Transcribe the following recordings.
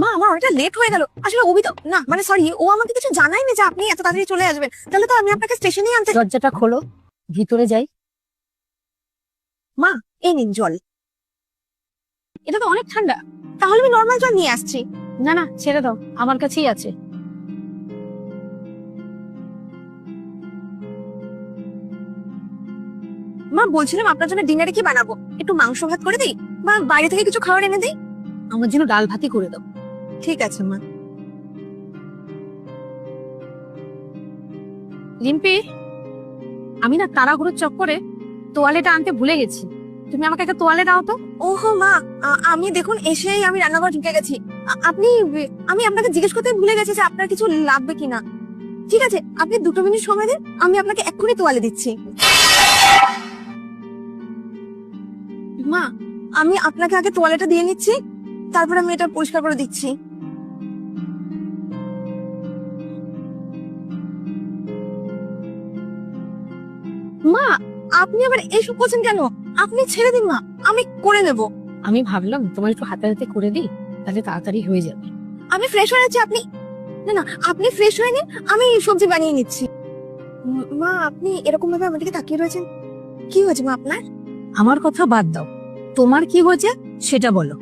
মা, আমার অনেকটা লেট হয়ে গেল। আসলে অভি তো না মানে সরি ও আমাকে কিছু জানায়নি যে আপনি এত তাড়াতাড়ি চলে আসবেন। তাহলে তো আমি আপনাকে স্টেশনেই আনতে দরজাটা খোলো, ভিতরে যাই। মা, এই নিন জল। এটা তো অনেক ঠান্ডা। তাহলে আমি নর্মাল জল নিয়ে আসছি। না না, ছেড়ে দাও, আমার কাছেই আছে। মা, বলছিলাম আপনার জন্য ডিনারে কি বানাবো? একটু মাংস ভাত করে দিই? বা বাইরে থেকে কিছু খাবার এনে দিই? আমার জন্য ডাল ভাতি করে দাও। ঠিক আছে মা। রিম্পি আমি না তাড়াহুড়োর চক্করে তোয়ালেটা আনতে ভুলে গেছি। তুমি আমাকে একটা তোয়ালে দাও তো। ওহো মা আমি দেখুন এসেই আমি রান্নাঘর ঢুকে গেছি। আপনি আমি আপনাকে জিজ্ঞেস করতে ভুলে গেছি যে আপনার কিছু লাগবে কিনা। ঠিক আছে আপনি দুটো মিনিট সময় দিন আমি আপনাকে এক্ষুনি তোয়ালে দিচ্ছি। মা আমি আপনাকে আগে তোয়ালেটা দিয়ে নিচ্ছি। তারপর আমি এটা পরিষ্কার করে দিচ্ছি। মা আপনি আবার এইসব করছেন কেন? আপনি ছেড়ে দিন মা আমি করে নেব আমি ভাবলাম তোমার একটু হাতে হাতে করে দিই তাহলে তাড়াতাড়ি হয়ে যাবে। আমি ফ্রেশ হয়ে যাচ্ছি আপনি না না আপনি ফ্রেশ হয়ে নিন আমি সবজি বানিয়ে নিচ্ছি। মা আপনি এরকম ভাবে আমার দিকে তাকিয়ে রয়েছেন? কি হয়েছে মা আপনার? আমার কথা বাদ দাও। তোমার কি হয়েছে সেটা বলো।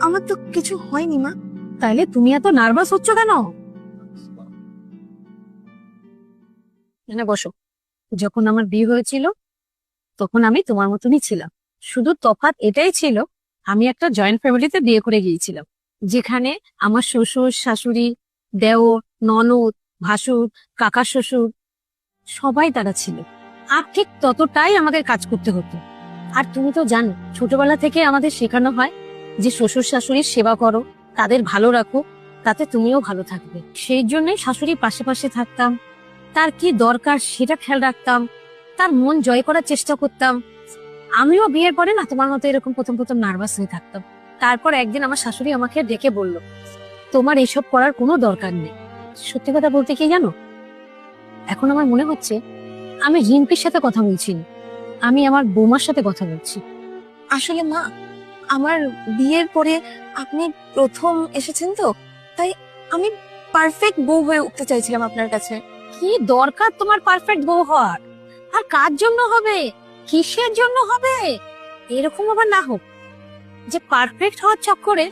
আমার তো কিছু হয়নি, মা। তাইলে তুমি এত নার্ভাস হচ্ছ কেন? বসো। যখন আমার বিয়ে হয়েছিল, তখন আমি তোমার মতনই ছিলাম। শুধু তফাৎ এটাই ছিল, আমি একটা জয়েন্ট ফ্যামিলিতে বিয়ে করে গিয়েছিলাম, যেখানে আমার শ্বশুর, শাশুড়ি, দেওর, ননদ, ভাসুর কাকা শ্বশুর, সবাই তারা ছিল। আর ঠিক ততটাই আমাদের কাজ করতে হতো। আর তুমি তো জানো, ছোটবেলা থেকে আমাদের শেখানো হয় যে শ্বশুর শাশুড়ির সেবা করো, তাদের ভালো রাখো, তাতে তুমিও ভালো থাকবে। সেই জন্যই শাশুড়ির পাশে পাশে থাকতাম। তার কি দরকার সেটা খেয়াল রাখতাম। তার মন জয় করার চেষ্টা করতাম। আমিও বিয়ের পরে না তোমার মতো এরকম প্রথম প্রথম নার্ভাস হয়ে থাকতাম। তারপর একদিন আমার শাশুড়ি আমাকে ডেকে বলল, তোমার এসব করার কোনো দরকার নেই। সত্যি কথা বলতে কি জানো? এখন আমার মনে হচ্ছে, আমি রিম্পির সাথে কথা বলছি আমি আমার বৌমার সাথে কথা বলছি। আসলে মা আমার বিয়ের পরে আপনি প্রথম এসেছেন তো, তাই আমি পারফেক্ট বউ হয়ে উঠতে চাইছিলাম আপনার কাছে। কি দরকার তোমার পারফেক্ট বউ হওয়ার? আর কার জন্য হবে? কিসের জন্য হবে? এরকম আবার না হোক। যে পারফেক্ট হওয়ার চক্করে